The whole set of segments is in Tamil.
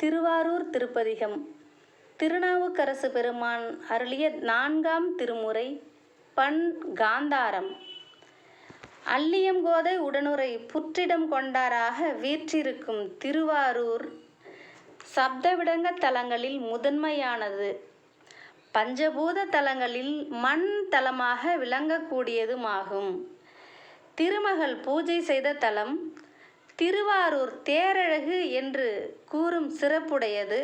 திருவாரூர் திருப்பதிகம். திருநாவுக்கரசு பெருமான் அருளிய நான்காம் திருமுறை பண் காந்தாரம். அல்லியங்கோதை உடனுரை புற்றிடம் கொண்டாராக வீற்றிருக்கும் திருவாரூர் சப்தவிடங்க தலங்களில் முதன்மையானது. பஞ்சபூத தலங்களில் மண் தலமாக விளங்கக்கூடியதுமாகும். திருமகள் பூஜை செய்த தலம் திருவாரூர் தேரழகு என்று சிறப்புடையது.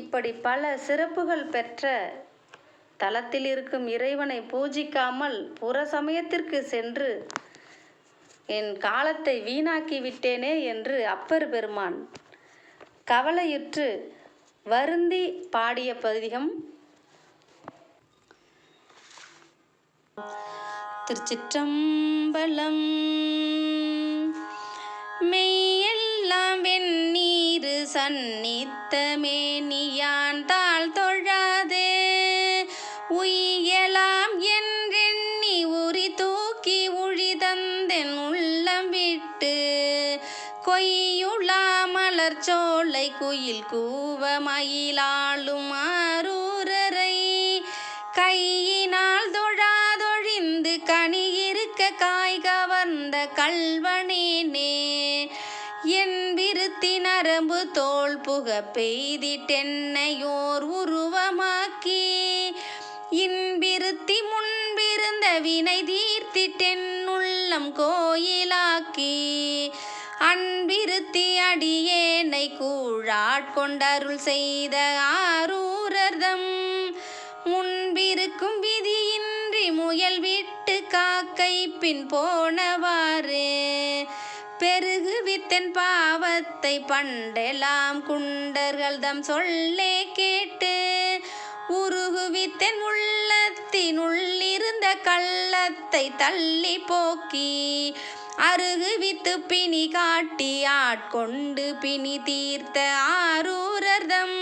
இப்படி பல சிறப்புகள் பெற்ற தலத்தில் இருக்கும் இறைவனை பூஜிக்காமல் புற சமயத்திற்கு சென்று என் காலத்தை வீணாக்கி விட்டேனே என்று அப்பர் பெருமான் கவலையுற்று வருந்தி பாடிய பதிகம். திருச்சிற்றம்பலம் மெய்யெல்லாம் வெண்ணி சந்நித்தமே மேனியான் தாழ் தொழாதே. உய்யலாம் என்றெண்ணி உரி தூக்கி உழி தந்தென் உள்ளம் விட்டு. கொய்யுளா மலர் சோலை குயில் கூவ மயிலாளும் ஆரூரரை. கையினால் தொழாதொழிந்து கனி இருக்க காய் கவர்ந்த கல்வனேனே என் நரம்பு தோல் புக பெய்திட்டென்னையோர் உருவமாக்கி இன்பிருத்தி முன்பிருந்த வினை தீர்த்திட்டென் உள்ளம் கோயிலாக்கி அன்பிருத்தி அடியேனை கூழாட்கொண்டருள் செய்த ஆரூரர்தம் முன்பிருக்கும் விதியின்றி முயல் விட்டு காக்கை பின் போனவாறு. பெருகுவித்தன் பாவத்தை பண்டெல்லாம் குண்டர்கள் தம் சொல்லே கேட்டு உருகுவித்தன் உள்ளத்தினுள்ளிருந்த கள்ளத்தை தள்ளி போக்கி அருகுவித்து பிணி காட்டி ஆட்கொண்டு பிணி தீர்த்த ஆரூரர்தம்.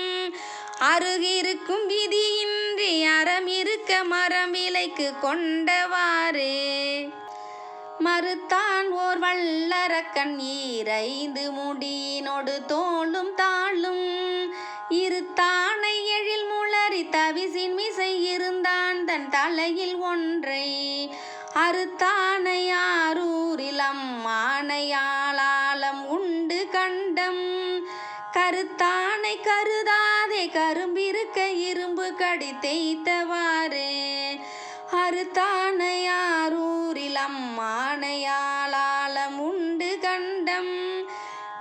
அருகிருக்கும் விதியின்றி அறம் இருக்க மரம் விலைக்கு கொண்டவாறு. மறுத்தான் ஓர் வல்லரக்கன் ஈரைந்து முடியினோடு தோளும் தாழும் இருத்தானை எழில் முளறி தவிசின் மிசை இருந்தான் தன் தலையில் ஒன்றை. அறுத்தானை ஆரூரில் அம்மானையாளாலம் உண்டு கண்டம். கருத்தானை கருதாதே கரும்பிருக்க இரும்பு கடி தேய்த்தவாறு. அறுத்தானை ஆரூரில் அம்மானையாளாலம்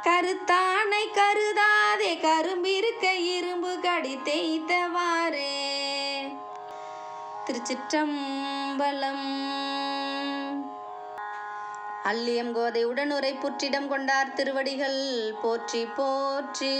கருத்தானை கருதாதே கரும்பிருக்க இரும்பு கடி தேய்த்தவாறே. திருச்சிற்றம்பலம். அல்லியம் கோதை உடனுரை புற்றிடம் கொண்டார் திருவடிகள் போற்றி போற்றி.